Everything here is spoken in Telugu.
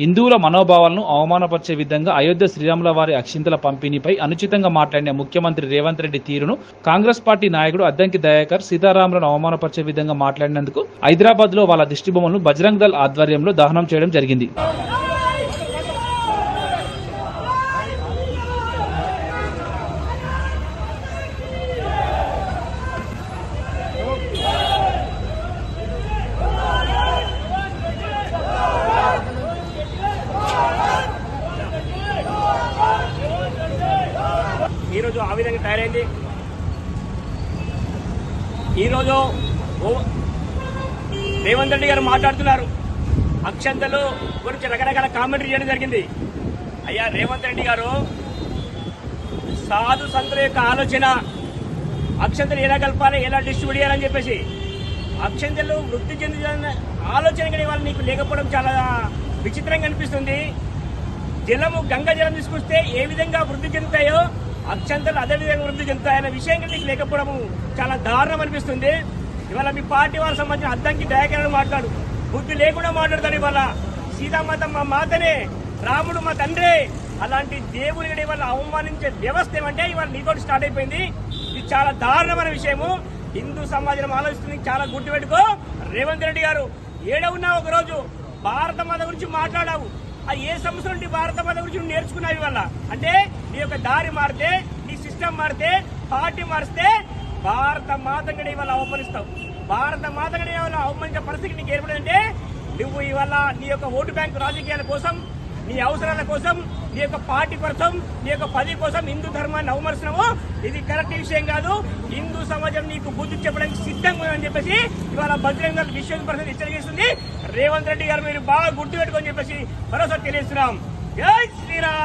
హిందువుల మనోభావాలను అవమానపరిచే విధంగా అయోధ్య శ్రీరాముల వారి అక్షింతల పంపిణీపై అనుచితంగా మాట్లాడిన ముఖ్యమంత్రి రేవంత్ రెడ్డి తీరును కాంగ్రెస్ పార్టీ నాయకుడు అద్దంకి దయాకర్ సీతారాములను అవమానపరిచే విధంగా మాట్లాడినందుకు హైదరాబాద్లో వాళ్ళ దిష్టిబొమ్మలను బజరంగ్ దళ్ ఆధ్వర్యంలో దహనం చేయడం జరిగింది. ఈరోజు ఆ విధంగా తయారైంది. ఈరోజు రేవంత్ రెడ్డి గారు మాట్లాడుతున్నారు. అక్షంతలు గురించి రకరకాల కామెంటరీ చేయడం జరిగింది. అయ్యా రేవంత్ రెడ్డి గారు సాధు సంతుల యొక్క ఆలోచన అక్షంతలు ఎలా కలపాలి ఎలా డిస్ట్రిబ్యూట్ చేయాలని చెప్పేసి అక్షంతలు వృద్ధి చెందిన ఆలోచన కానీ వాళ్ళు నీకు లేకపోవడం చాలా విచిత్రంగా అనిపిస్తుంది. జలము గంగా జలం తీసుకొస్తే ఏ విధంగా వృద్ధి చెందుతాయో అక్షంతలు అదేవిధంగా వృద్ధి చెందుతాయన్న విషయం నీకు లేకపోవడం చాలా దారుణం అనిపిస్తుంది. ఇవాళ మీ పార్టీ వాళ్ళకి సంబంధించిన అద్దంకి దయాకరణ మాట్లాడు. బుద్ధి లేకుండా మాట్లాడతాడు ఇవాళ. సీతామాత మా మాతనే రాముడు మా తండ్రి. అలాంటి దేవుని ఇవాళ అవమానించే వ్యవస్థ ఏమంటే ఇవాళ నీతో స్టార్ట్ అయిపోయింది. ఇది చాలా దారుణమైన విషయము. హిందూ సమాజం ఆలోచిస్తుంది. చాలా గుర్తుపెట్టుకో. రేవంత్ రెడ్డి గారు ఏడవున్నా ఒకరోజు? భారత మాత గురించి మాట్లాడావు. ఆ ఏ సంవత్సరం నుండి భారత మాత గురించి నువ్వు నేర్చుకున్నావు వల్ల అంటే నీ యొక్క దారి మారితే నీ సిస్టమ్ మారితే పార్టీ మారిస్తే భారత మాత ఇవాళ అవమానిస్తావు. భారత మాత ఇవాళ అవమానించే పరిస్థితి నీకు ఏర్పడిందంటే నువ్వు ఇవాళ నీ యొక్క ఓటు బ్యాంకు రాజకీయాల కోసం నీ అవసరాల కోసం నీ యొక్క పార్టీ కోసం నీ యొక్క పది కోసం హిందూ ధర్మాన్ని అవమర్శనము ఇది కరెక్ట్ విషయం కాదు. హిందూ సమాజం నీకు బుద్ధి చెప్పడానికి సిద్ధంగా ఉందని చెప్పేసి ఇవాళ బజరంగ విశ్వ పరిస్థితి హెచ్చరికేస్తుంది రేవంత్ రెడ్డి గారు మీరు బాగా గుర్తుపెట్టుకొని భరోసా తెలియజేస్తున్నాం. జై శ్రీరామ్!